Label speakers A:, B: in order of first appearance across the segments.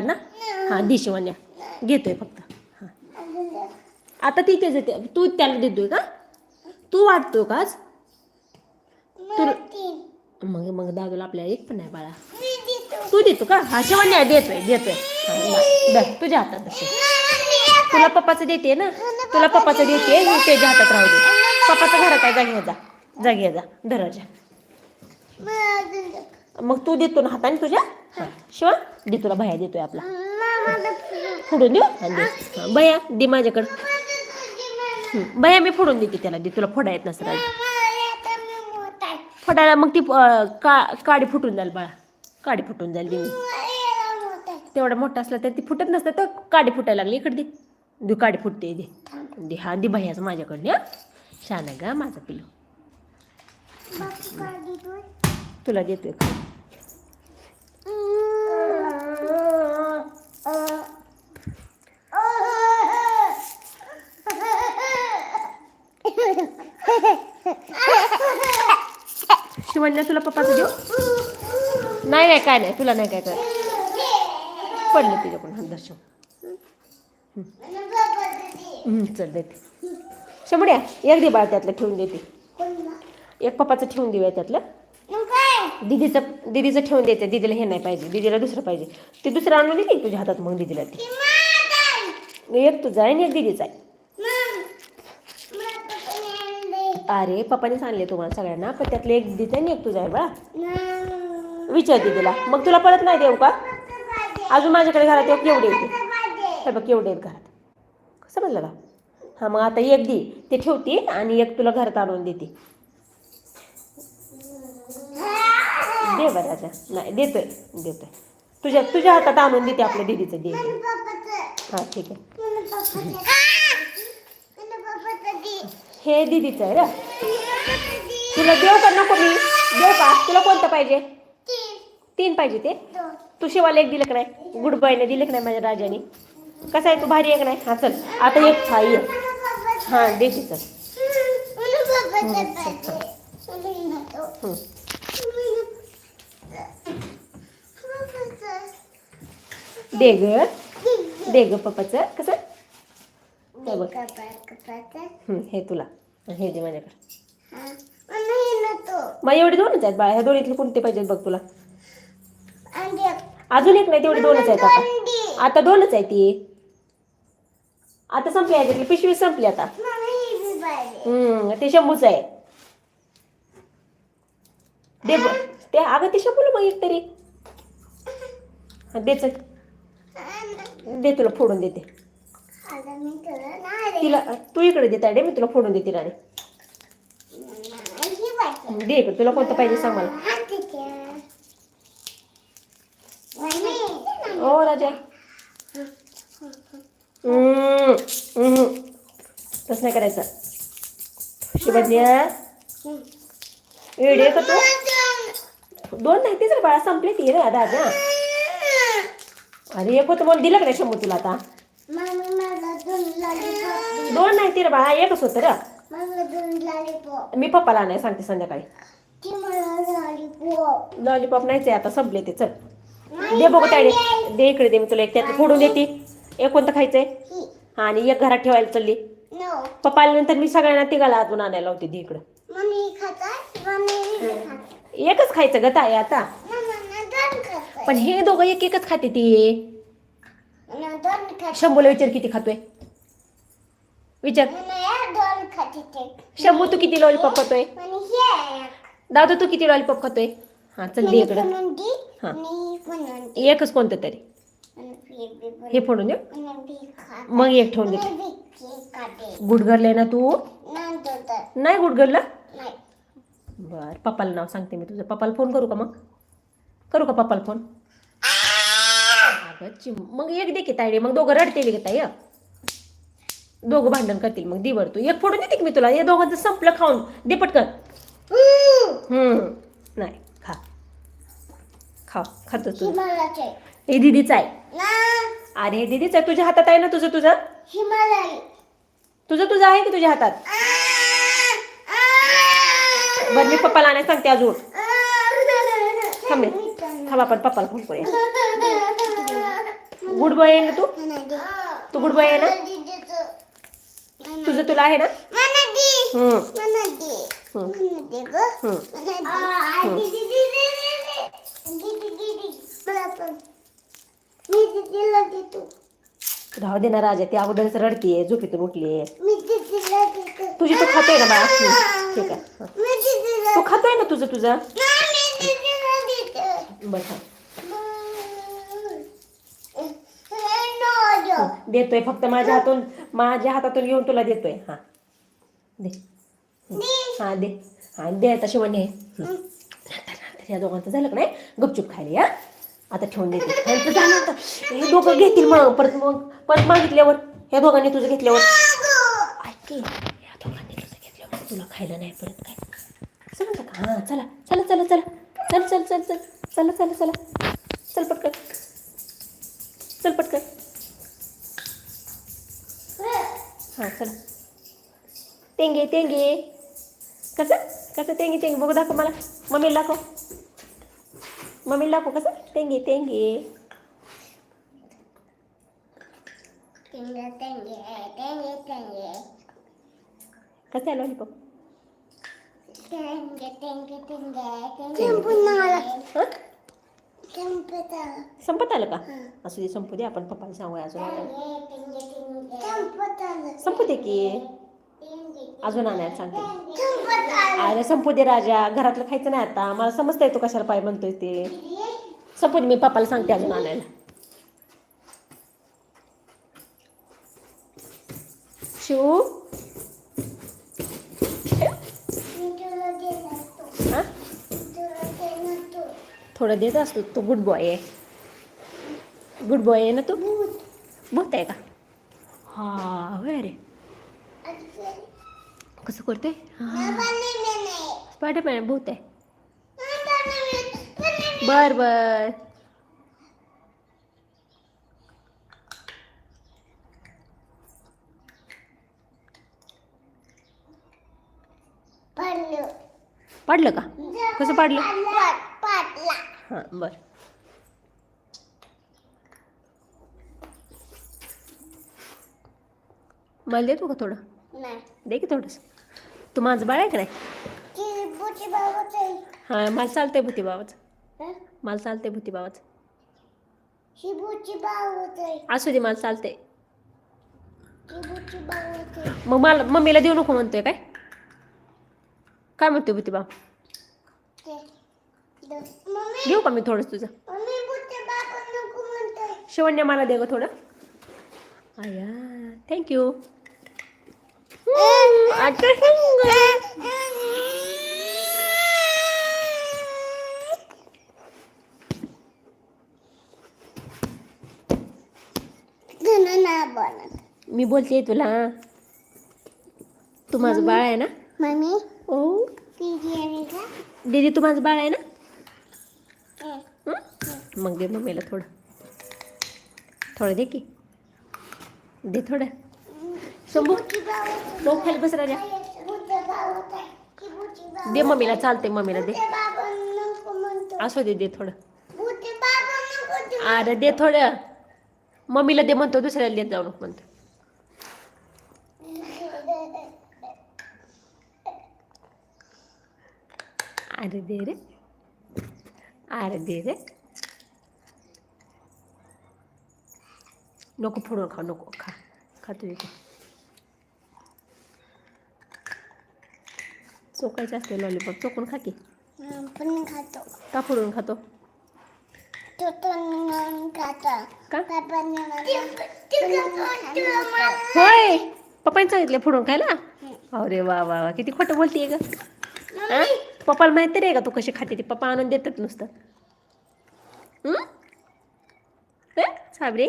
A: ना? हां दे शिवण्या. घेतोय फक्त. हां. आता ती तेच येते तू त्याला देतोय का? तू वाटतो का आज? मग मग दादूला आपल्या एक पण नाही बाळा. तू देतो का? हा शिवण्या देतोय देतोय. तुझ्या हातात. तुला पप्पाचं देते ना? तुला पप्पाचं देते त्याच्या हातात राहू दे. पप्पाचं घरात आहे जागी जा. जागी जा. धराच्या मग तू देतो ना हाताने तुझ्या. शिवा दे तुला भया देतोय आपला. फोडून देऊ? हा, दे. हा, बया दे माझ्याकडं. हं, बया मी फोडून देते त्याला दे तुला फोडा येत नसतं फोडायला मग ती अं, का काडी फुटून जाईल बाळा. काडी फुटून जाईल दे मी तेवढा मोठा असला तर ती फुटत नसतं तर काडी फुटायला लागली. इकडे दे. दे काडी फुटते दे. दे हा दे भैयाचं माझ्याकडे हा. छान आहे का माझा पिलो तुला देतोय शिवण्या तुला पप्पाचं देऊ? नाही नाही काय नाही तुला नाही काय काय पडलं तुझ्याकडून पण दर्शन. चल देते. शंभड्या एक दे बाळ त्यातलं ठेवून देते. एक पप्पाचं ठेवून देऊया त्यातलं. दिदीचं दिदीचं ठेवून द्यायचं दिदीला हे नाही पाहिजे. दिदीला दुसरं पाहिजे. ते दुसरं आणून देते तुझ्या हातात मग दिदीला ते. एक तुझा आहे आणि एक दिदीचा आहे. अरे पप्पाने सांगले तुम्हाला सगळ्यांना पण त्यातलं एक दिदीचं आहे आणि एक तुझा आहे बा विचार दिदीला. मग तुला परत नाही देऊ का? अजून माझ्याकडे घरात एक एवढे येते हे बघ एवढे आहेत घरात. समजलं का हां मग आता एक दे. ते ठेवते आणि एक तुला घरात आणून देते. दे बरं राजा. नाही देतोय देतोय. तुझ्या तुझ्या हातात आणून देते आपल्या दीदीचं दे. हां ठीक आहे. हे दीदीचं आहे रे तुला देऊ का नको मी? देऊ का? तुला कोणतं पाहिजे? तीन. पाहिजे ते? तू शिवाला एक दिलं का नाही? गुड बॉयने दिलं का नाही माझ्या राजाने? कसं आहे तू? भारी आहे का नाही? हा चल. आता एक खा ये. हां देते चल हं. दे ग दे ग पप्पाचं. कसं? हे बघ. हं, हे तुला. हे दे माझ्याकडे. मग एवढे दोनच आहेत बाळा. ह्या दोन्हीतले कोणते पाहिजेत बघ तुला. अजून एक नाही तेवढे दोनच आहेत आता. आता दोनच आहे ती. आता संपली आहे त्यातली पिशवी संपली आता. हम्म ते शंभूच आहे. दे ब ते अगं ते शंभूला मग एक तरी. हा, दे चल. दे तुला फोडून देते. तिला तू इकडे देत आहे मी तुला फोडून देते राणे दे इकडे तुला कोणतं पाहिजे सांग मला. ओ राजा. हम्म, हम्म. तसं नाही करायचं. शिवज्ञा एवढे का तू? दोन. नाही तेच बाळा संपले ती रे दादा अरे एक होतं मला दिलं का नाही शंभू तुला आता? दोन नाही ती रे बाळा एकच होतं रे. मी पप्पाला नाही सांगते संध्याकाळी. लॉलीपॉप नाहीच आहे आता संपले ते चल. दे बघू तायडे दे इकडे दे मी तुला एक त्यात फोडून देते. एक कोणतं खायचंय? हा आणि एक घरात ठेवायला चालली. पप्पा आल्यानंतर मी सगळ्यांना तिघाला अजून आणायला होते दे इकडं. एकच खायचं ग ताई आता. पण हे दोघं एक एकच खाते ती. शंभूला विचार किती खातोय. विचार. शंभू तू किती लॉलीपॉप खातोय? दादू तू किती लॉलीपॉप खातोय? हा चल दे इकडं. हा. एकच कोणतं तरी. हे फोडून देऊ? मग एक ठेवून देते. गुडगरले ना तू? नाही गुडगरला बर पप्पाला नाव सांगते मी तुझं. पप्पाला फोन करू का मग? करू का पप्पाला फोन? अगं मग एक दे की तायडे मग दोघं रडतील का ताई? दोघं भांडण करतील मग दिवर तू. एक फोडून देते की मी तुला? या दोघांचं संपलं खाऊन. दे पटकन. हम्म नाही खा. खा खातो तू. हे दिदीचं आहे. अरे हे दिदीच आहे तुझ्या हातात आहे ना तुझं तुझं? तुझं तुझं आहे की तुझ्या हातात? बरं मी पप्पाला आणायला सांगते अजून. थांब. थांब आपण पप्पाला फोन करूया. गुड बॉय आहे ना तू? तू गुड बॉय आहे ना? तुझं. तुला आहे ना? हम्म, हम्म, हम्म. राहू दे. ना राजा ती अगोदरच रडतीये झोपेतून उठलीये. तुझी तू खातोय ना बाळा? ठीक आहे. तू खातोय ना तुझं तुझं? बरं हा. देतोय फक्त माझ्या हातून माझ्या हातातून घेऊन तुला देतोय. हा. दे. हा दे. हा दे आता शिवणे या. दोघांचं झालं का नाही? गपचूप खायला या. आता ठेवून देते. झालं आता. हे दोघं घेतील मग. परत मग परत मागितल्यावर. ह्या दोघांनी तुझं घेतल्यावर. ऐक ह्या या दोघांनी तुझं घेतल्यावर तुला खायला नाही परत काय? समजलं का? हां चला. चला चला चला. चल चल चल चल. चला चला चला. चल पटकन. चल पटकन. हां चला तेंगे तेंगे कसं कसं तेंगे तेंगे बघू दाखव मला मम्मीला दाखव मम्मीला दाखव कसं तेंगे तेंगे कसं आहे लॉलीपॉप हां संपत आलं का असू दे संपू दे आपण पप्पाला सांगूया अजून आणायला. संपू दे की. अजून आणायला सांगते. अरे संपू दे राजा. घरातलं खायचं नाही आता. मला समजतंय तू कशाला पाय म्हणतोय ते. संपू दे मी पप्पाला सांगते अजून आणायला. शिव? हा? थोडं देत असतो. तू गुड बॉय आहे. गुड बॉय आहे ना तू? भूत आहे का? हा होय रे. कसं करते स्पायडरमॅन भूत आहे. बर बर. पाडलं. का? कसं पाडलं. हाँ बर. मला देतो का थोडं? दे की थोडंसं. तू माझं बाळ आहे का नाही? हां मला चालतंय भूती बाबाचं मला चालतंय भूती बाबाचं असू दे मला चालतंय. मग मला मम्मीला देऊ नको म्हणतोय काय? काय म्हणतोय भूती बाबा देऊ का मी थोडंसं तुझं? शिवण्या मला दे ग थोडं. आया थँक्यू मी बोलते तुला. तू माझं बाळ आहे ना?
B: मम्मी?
A: ओ
B: दीदी का?
A: दीदी तू माझं बाळ आहे ना? हं? मग दे मम्मीला थोडं. थोडं दे की. दे थोडं. शंभू? लोक खाली बस राजा. दे मम्मीला चालते मम्मीला दे. असू दे दे थोडं. अरे दे थोडं. मम्मीला दे म्हणतो दुसऱ्याला देत जाऊ नको म्हणतो. अरे दे रे. अरे दे रे. नको फोडून खा नको खा. खा तुझी चोकायचं असते लॉलीपॉप चोकून खा की.
B: पण खातो.
A: का फोडून खातो? का? होय! पप्पाने सांगितलं फोडून खायला? अरे वा वा वा किती खोटं बोलतीये ग? पप्पाला माहिती नाही का तू कशी खाते ती. पप्पा आणून देतात नुसतं? साबरे?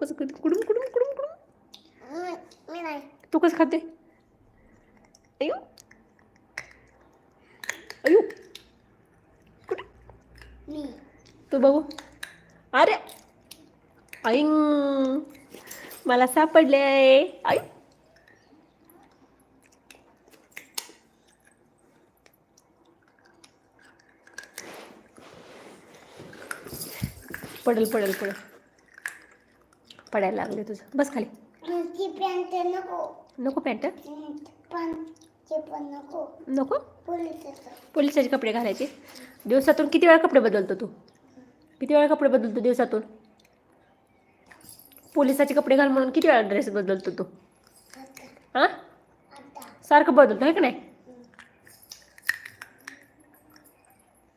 A: कसं कधी कुडूम कुडूम कुडूम कुडूम
B: मी नाही.
A: तू कसं खाते? अयो अयो कुठे?
B: मी.
A: तू बघू. अरे. ऐंग मला सापडले आई पडल पडल पडल. पडायला लागले तुझं. बस खाली.
B: ती पॅन्ट नको.
A: नको पॅन्ट?
B: पण ते पण नको.
A: नको?
B: पोलिसाचं.
A: पोलिसाचे कपडे घालायचे. दिवसातून किती वेळा कपडे बदलतो तू? किती वेळा कपडे बदलतो दिवसातून? पोलिसाचे कपडे घाल म्हणून किती वेळा ड्रेस बदलतो तू? हां? सारखं बदलतो आहे का नाही?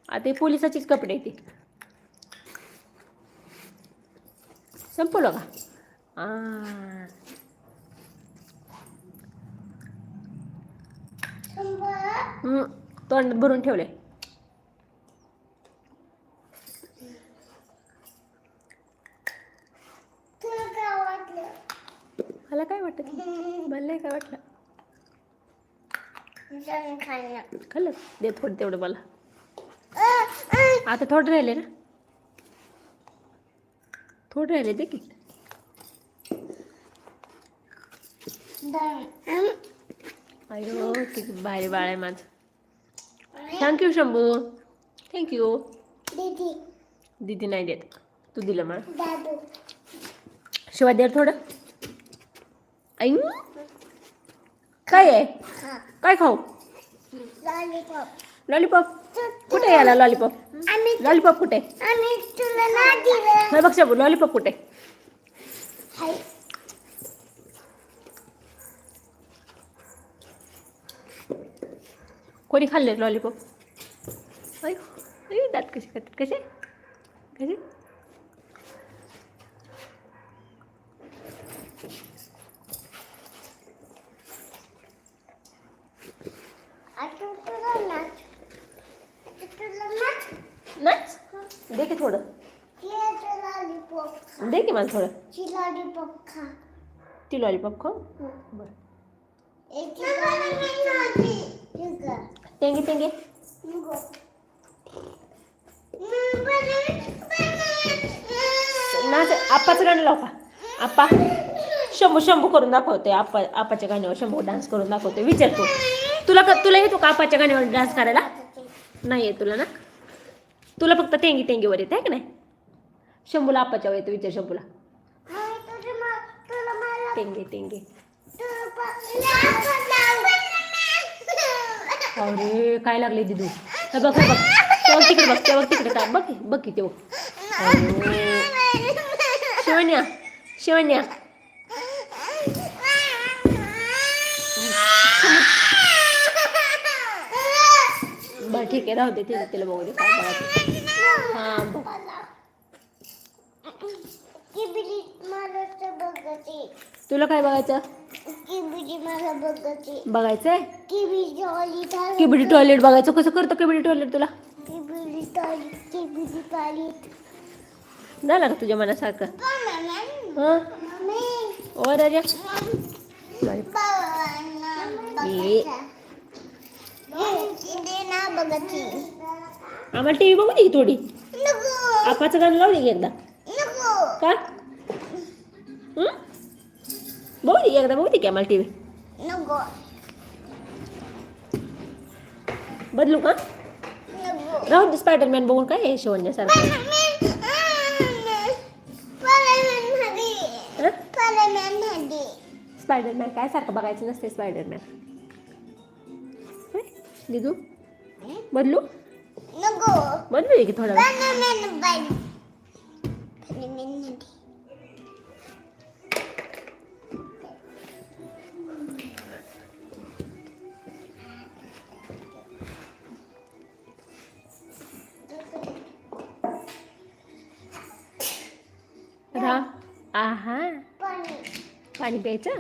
A: आता पोलिसाचेच कपडे आहेत ते. संपवलं का? तोंड तोंडात भरून ठेवले. मला काय वाटत? मला काय वाटलं. खाल्लं. दे थोडं तेवढं मला. आता थोडं राहिले ना. थोडं राहिले ते की. अयो किती भारी बाळ आहे माझं. थँक्यू शंभू. थँक्यू
B: दीदी.
A: दीदी नाही देत. तू दिलं मला शिवाय दे थोडं. आई. काय आहे?
B: हा.
A: काय खाऊ?
B: लॉलीपॉप.
A: लॉलीपॉप. कुठे याला लॉलीपॉप? लॉलीपॉप कुठे? हे बघ शंभू लॉलीपॉप कुठे? कोणी खाल्ले लॉलीपॉप अय दात कसे खातात कसे? कसे?
B: नाच?
A: दे की थोडं. दे की मला थोडं.
B: ची लॉलीपॉप खा
A: ती लॉलीपॉप खाऊ. बरं तेंगे तेंगे नाच आप्पाचं गाणं लाव का आप्पा शंभू शंभू करून दाखवते. आप्पा आप्पाच्या गाण्यावर शंभू डान्स करून दाखवते. विचारतो तुला क तुला येतो का आप्पाच्या गाण्यावर डान्स करायला? नाही येत तुला ना. तुला फक्त तेंगी तेंगीवर येत आहे का नाही? शंभूला आप्पाच्या येतो विचार शंभूला. तेंगे तेंगे. अरे काय लागले दिदू? हे बघ बघ. तेव्हा तिकडे बघ तेव्हा तिकडे काय बघ बघ की तेव्हा. शिवण्या शिवण्या. बरं ठीक आहे. राहू दे तिला तिला बघू दे. काय बघायचं हां बघ. तुला काय बघायची? बघायचंय? किबिडी टॉयलेट बघायचं. कसं करतं किबिडी टॉयलेट तुला? झालं का तुझ्या मनासारखं? हां? ओ राजा. आम्हाला टी व्ही बघू दे थोडी. आपाचं गाणं लावू दे की एकदा. का? बघू दे एकदा बघू दे की आम्हाला टी व्ही
B: नको
A: बदलू का
B: नको
A: राहू दे स्पायडरमॅन बघून काय आहे शिवण्यासारखं हं? स्पायडरमॅन काय सारखं बघायचं नसते स्पायडरमॅन? दिदू बदलू बदलू दे की थोडा वेळ पाणी प्यायचं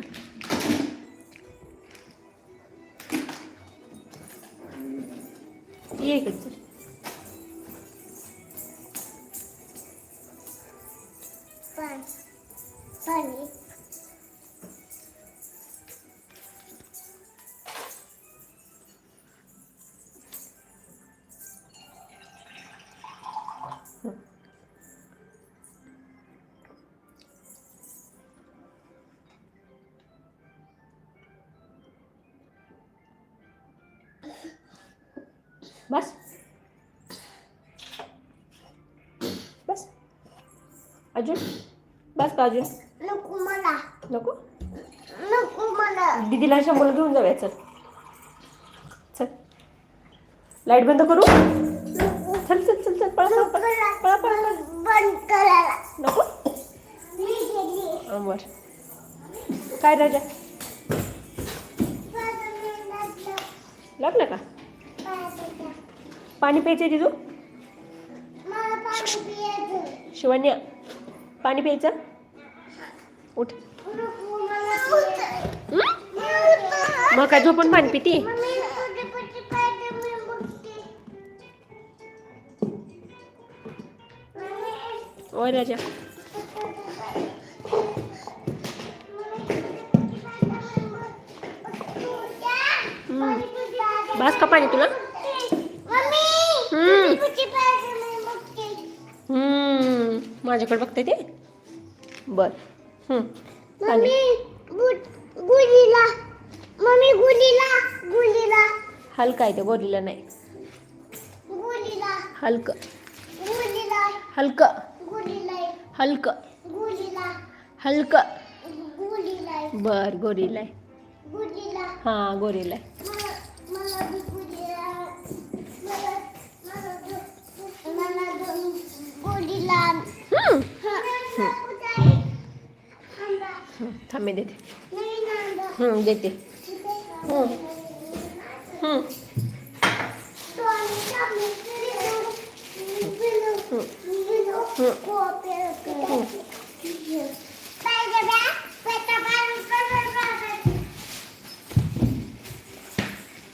A: बस. बस. अजून? बस का अजून?
B: नको मला.
A: नको?
B: नको मला.
A: दीदीला शंभर घेऊन जाऊया चल. चल. लाइट बंद करू? चल चल चल चल. पळा पळा पळा पळा.
B: बंद करायला.
A: नको? अमर काय राजा? लागलं का? पाणी प्यायचं
B: पियायचं
A: शिवण्या पाणी प्यायचं? उठ. मग काय झोपून पाणी पिती? ओय राजा. बास का पाणी तुला. हम्म. माझ्याकडे बघते ते. बर.
B: गुलीला. मम्मी गुलीला गुलीला.
A: हलका आहे ते गोरीला नाही.
B: गुलीला.
A: हलकं.
B: गुलीला.
A: हलकं.
B: गुलीला.
A: हलकं.
B: गुलीला.
A: हलकं.
B: गुलीला.
A: बर गोरीला आहे.
B: गुलीला.
A: हां गोरीला आहे. थांब मी देते. देते.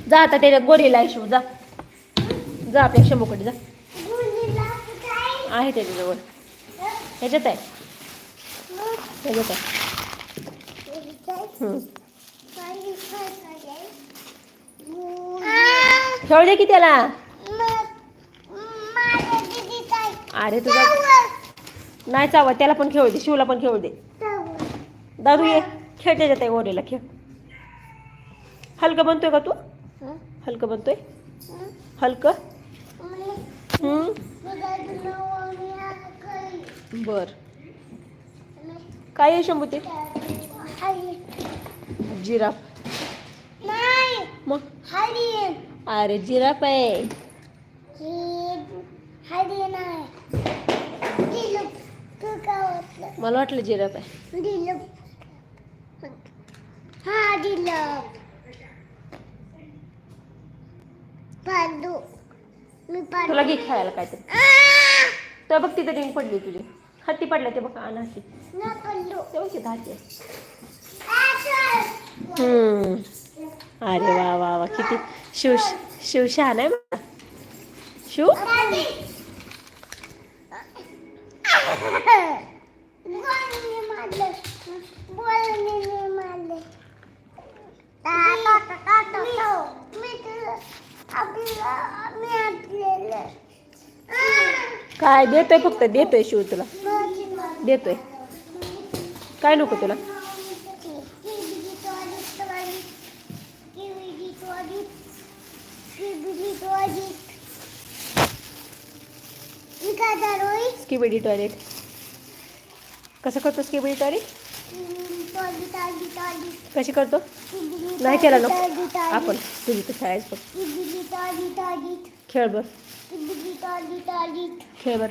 A: जा आता त्याच्या गोरीला आहे शिव जा. जा आपल्या शंभूकडे जा. आहे? त्याच्याजवळ. ह्याच्यात आहे. ह्याच्यात आहे. दे की त्याला अरे तुझा नाही चावत त्याला पण खेळू दे शिवला पण खेळू दे. दादू ये खेळते जाते आहे खेळ. हलकं बनतोय का तू? हलकं बनतोय? हलकं? बर. काय आहे शंभू ते? जिराफ.
B: नाही
A: मग?
B: हरिण
A: अरे जिराफ आहे.
B: हरिण आहे दिलू तू काय वाटलं.
A: मला वाटलं जिराफ आहे.
B: दिलं. हा दिलं. पाडू. मी पाडू.
A: तुला घे खेळायला काहीतरी. तर बघ तिथे रिंग पडली तुझी. हत्ती पडल्या ते बघ आण हत्ती. हम्म. अरे वा वा वा किती शिव शिव शहाण आहे बघा. शिव काय देतोय फक्त देतोय शिव तुला. देतोय. काय नको तुला?
B: काय
A: स्किबिडी टॉयलेट. कसं करतो स्किबिडी टॉयलेट? कशी करतो? नाही केला नको. आपण तुझी तर खेळायचं खेळ
B: बस टॉली
A: खेळ बर
B: टॉली टॉली
A: खेळ बर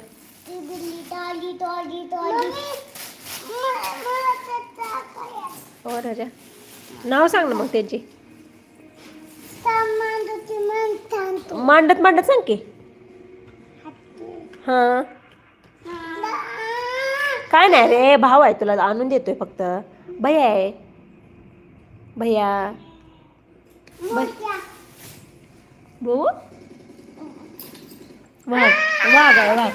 B: टॉली टॉली टॉली
A: हो राजा. नाव सांग ना मग त्यांची. मांडत मांडत सांग की. हां. काय नाही रे भाव आहे तुला आणून देतोय फक्त. भैया आहे. भैया. भाऊ वाघ वाघ आहे वाघ.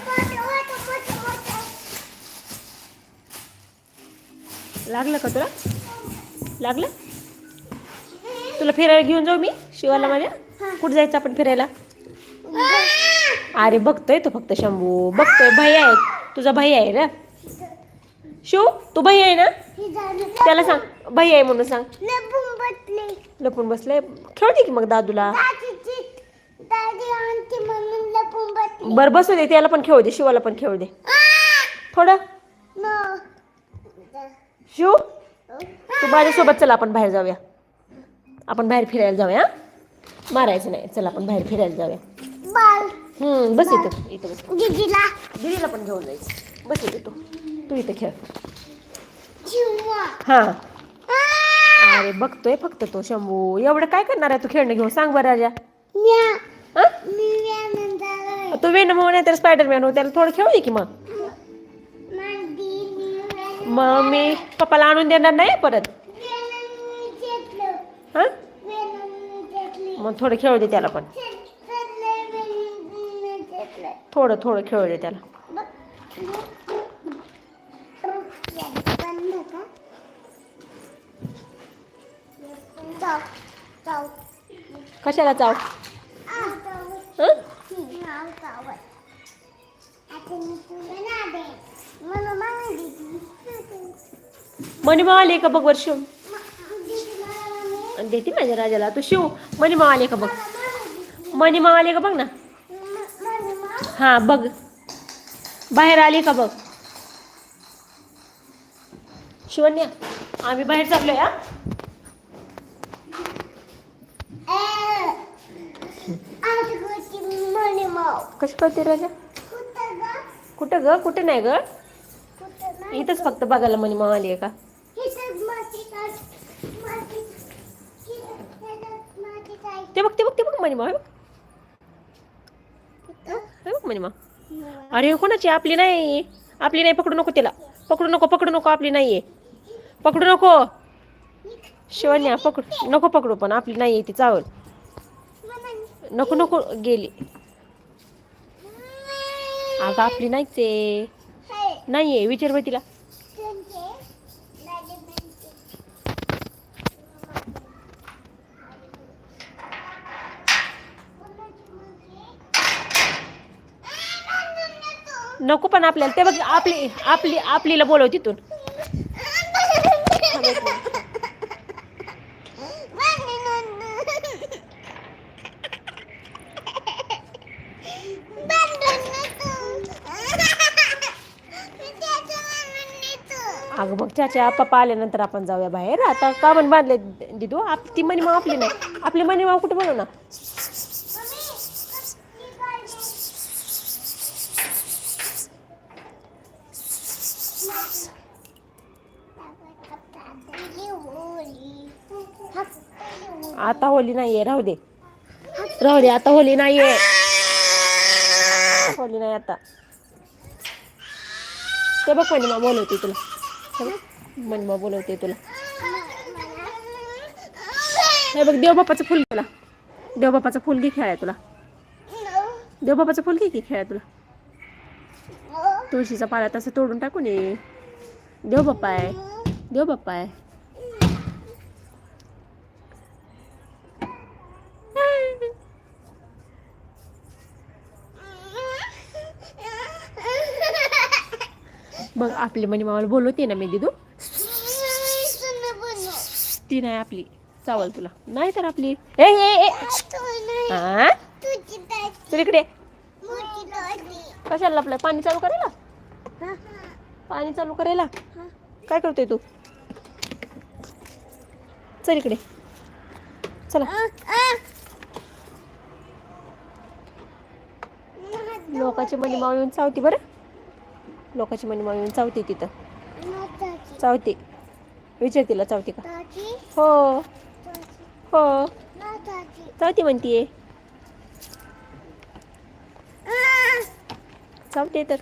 A: लागलं का तुला? लागलं? तुला फिरायला घेऊन जाऊ मी शिवाला माझ्या? कुठं जायचं आपण फिरायला? अरे बघतोय तो फक्त शंभू. बघतोय भैया आहे. तुझा भैया आहे रे शिव तू भैया आहे ना? त्याला सांग. भैया आहे म्हणून सांग. लपून बसले. खेळते की मग दादूला. बरं बसू दे त्याला पण खेळू दे शिवाला पण खेळू दे. थोडं. शिव तू माझ्यासोबत चल आपण बाहेर जाऊया. आपण बाहेर फिरायला जाऊया. हं? मारायचं नाही चल आपण बाहेर फिरायला जाऊया. हम्म बस इथं. इथं बस. दिदीला. पण घेऊन जायचं. बस इथे तू. तू इथं खेळ. हा. अरे बघतोय फक्त तो शंभू. एवढं काय करणार आहे तू खेळणं घेऊन? सांग बरं राजा. हं? तू वेन म्हणून तर स्पायडरमॅन हो त्याला थोडं खेळू दे की मग. मग मी पप्पाला आणून देणार नाही परत. हां. मग थोडं खेळू दे त्याला पण. थोडं थोडं खेळू दे त्याला कशाला चाव मणिमा आले का बघ वर शिव. आणि देते माझ्या राजाला. तू शिव. मणिमा आले का बघ. मणिमा आले का बघ ना. हा बघ. बाहेर आले का बघ? शिवण्या आम्ही बाहेर चाललो या कशी करते राजा? कुठं ग? कुठं नाही ग? इथंच फक्त बघायला मणिमा आली आहे का ते बघ ते बघ ते बघ मणिमा हे बघ. हे बघ मणिमा. अरे कोणाची? आपली नाही. आपली नाही पकडू नको तिला. पकडू नको पकडू नको आपली नाहीये. पकडू नको. शिवण्या पकडू. नको पकडू पण आपली नाहीये ती चावल. नको नको गेली. अगं आपली नाहीच आहे. नाहीये विचार बघ तिला. नको पण आपल्याला. ते बघ आपली आपली आपलीला बोलव तिथून. अगं मग चाचा पप्पा आल्यानंतर आपण जाऊया बाहेर. आता का म्हण बांधले दिदू. आप ती मनी माव आपली नाही. आपली मनी माव कुठे बनव ना आता होली नाहीये राहू दे. राहू दे आता होली नाहीये. होली नाही आता. ते बघ मनीमा बोलवते तुला. हे बोलवते तुला. हे बघ देवबापाचं फुल तुला. देवबापाचं फुल घे खेळाय तुला. देवबापाचं फुल घे की खेळाय तुला. तुळशीचा पाला तसं तोडून टाकून ये. देवबाप्पा आहे. देवबाप्पा आहे. बघ आपली मनी मामाला बोलवते ना मी दिदू. ती नाही आपली. चावल तुला. नाही तर आपली. ए ए ए चल इकडे. कशाला आपलं पाणी चालू करायला? पाणी चालू करायला? काय करतोय तू? चल इकडे. चला. लोकाची मनी माव येऊन चावती बरं. लोकांची मनी येऊन चावते तिथं. चावते. विचार तिला चावते का? हो. हो. चावते. म्हणतीये. चावते तर.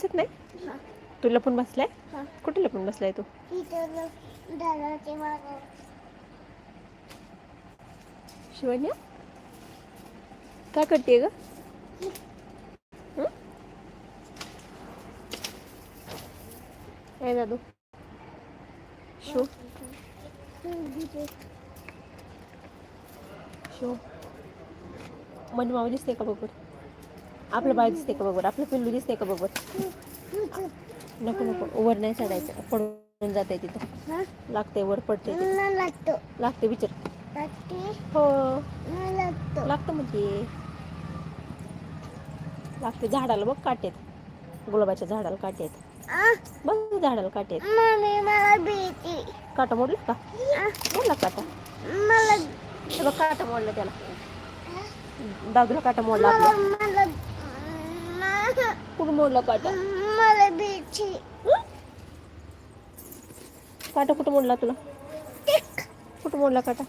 A: दिसत नाही? तू लपून बसलाय? कुठे लपून बसलाय तू? शिवन्या काय करते ग? काय दादू. शिव. शिव. मन मावलीच नाही का बघून? आपलं बाळ दिसते का बरोबर? आपलं पिल्लू दिसते का बरोबर? नको नको. वर नाही चढायचं. पडून जाते तिथं? लागते वर पडते
B: लागतो.
A: विचार. हो.
B: लागतो.
A: म्हणजे लागते झाडाला बघ काटेत गुलाबाच्या झाडाला काटे आहेत
B: आ,
A: बघ झाडाला काटे आहेत
B: मम्मी मला भीती.
A: काटा मोडला का? मोडला काटा?
B: मला
A: काटा मोडला त्याला. दादूला काटा मोडला
B: मला
A: आपला
B: मला मला-
A: कुठं मोडला काटा
B: मला
A: हं? काटा कुठं मोडला तुला? कुठं मोडला काटा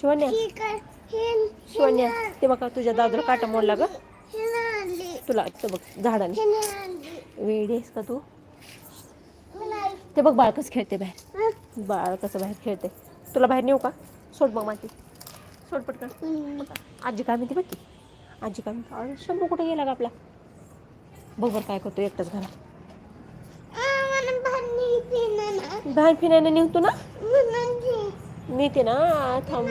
A: शिवण्या
B: हे
A: शिवण्या ते बघा तुझ्या दादूला काटा मोडला ग.
B: हे
A: तुला ते बघ झाडाने.
B: हे
A: आहेस का तू?
B: मला
A: ते बघ बाळ कसं खेळते बाहेर. बाळ कसं बाहेर खेळते. तुला बाहेर नेऊ का? सोड मग माती. सोड पटकन. आजी काय म्हणते बघ की आजी काय म्हणते? शंभू कुठे गेला का आपला? बघ बरं काय करतो एकटाच घरा
B: आ, मला भांडी पिणं ना
A: बाहेर फिरायला निघतो ना. नेते ना थांब.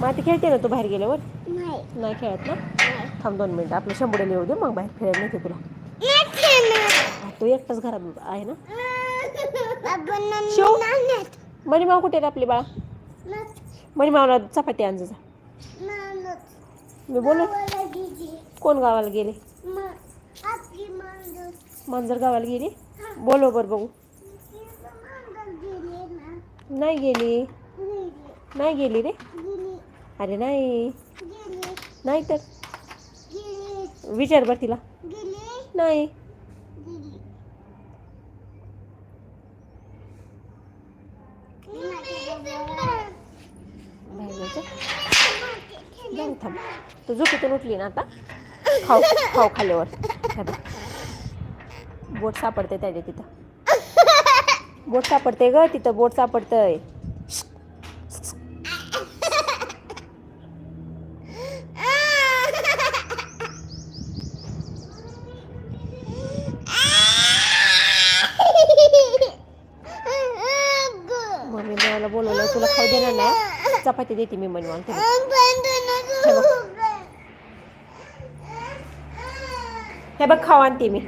A: माती खेळते ना तू बाहेर गेल्यावर
B: नाही
A: नाही खेळत ना. थांब दोन मिनटं आपलं शंभूला येऊ दे मग बाहेर फिरायला नेते तुला तू एकटाच घरात आहे ना शिव.
B: नाण्यात.
A: मणिमाव कुठे आपली बाळा मणिमावला चपाती आणजा. मी बोलू. कोण गावाला गेले?
B: मांजर.
A: गावाला गेली? बोलव बघू. नाही गेली. नाही गेली रे? अरे नाही. नाही तर? विचार बर तिला. नाही. जाऊ थांब. तू झोपेतून उठली ना आता? खाऊ खाऊ खाल्ल्यावर. बोट सापडते त्याच्या तिथं. बोट सापडते ग तिथं बोट सापडतंय. मम्मी मला बोलवलं तुला खाऊ देणार नाही. चपाती देते मी मनी तुला हे बघ खाऊ आणते मी